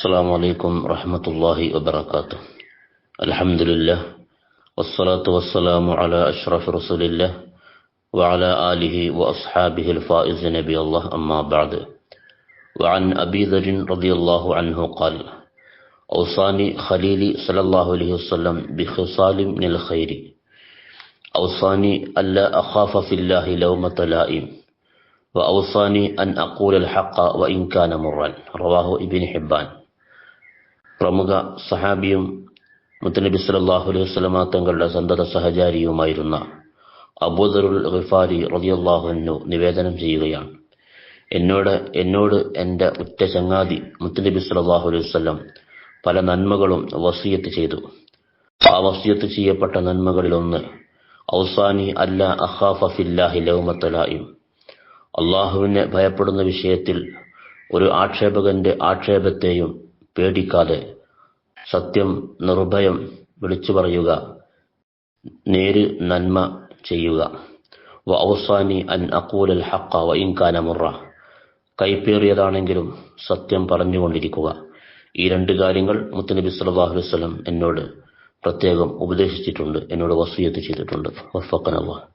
السلام عليكم ورحمة الله وبركاته. الحمد لله والصلاة والسلام على أشرف رسول الله وعلى آله وأصحابه الفائز نبي الله أما بعد. وعن أبي ذر رضي الله عنه قال أوصاني خليلي صلى الله عليه وسلم بخصال من الخير. أوصاني ألا أخاف في الله لومة لائم وأوصاني أن أقول الحق وإن كان مرا. رواه ابن حبان. പ്രമുഖ സഹാബിയും മുത്തനബി സല്ലല്ലാഹു അലൈഹി വസല്ലമ തങ്ങളുടെ സന്തത സഹചാരിയുമായിരുന്ന അബൂദറുൽ ഖിഫാരി റളിയല്ലാഹു അൻഹു നിവേദനം ചെയ്യുകയാണ്. എന്നോട് എന്നോട് എന്റെ ഉറ്റ ചങ്ങാതി മുത്തനബി സല്ലല്ലാഹു അലൈഹി വസല്ലം പല നന്മകളും വസിയത്ത് ചെയ്തു. ആ വസിയത്ത് ചെയ്യപ്പെട്ട നന്മകളിലൊന്ന് ഔസാനി അല്ല അഹാഫില്ലാഹി ലൗമത്തലായും അള്ളാഹുവിനെ ഭയപ്പെടുന്ന വിഷയത്തിൽ ഒരു ആക്ഷേപകന്റെ ആക്ഷേപത്തെയും പേടിക്കാതെ സത്യം നിർഭയം വിളിച്ചു പറയുക നേര് നന്മ ചെയ്യുക. വ ഔസാനി അൻ അക്കൂലൽ ഹക്ക വ ഇൻകാന മുറ. കൈപ്പേറിയതാണെങ്കിലും സത്യം പറഞ്ഞുകൊണ്ടിരിക്കുക. ഈ രണ്ട് കാര്യങ്ങൾ മുത്തനബി സല്ലല്ലാഹു അലൈഹി വസല്ലം എന്നോട് പ്രത്യേകം ഉപദേശിച്ചിട്ടുണ്ട് എന്നോട് വസൂയത്ത് ചെയ്തിട്ടുണ്ട്. അല്ലാഹ്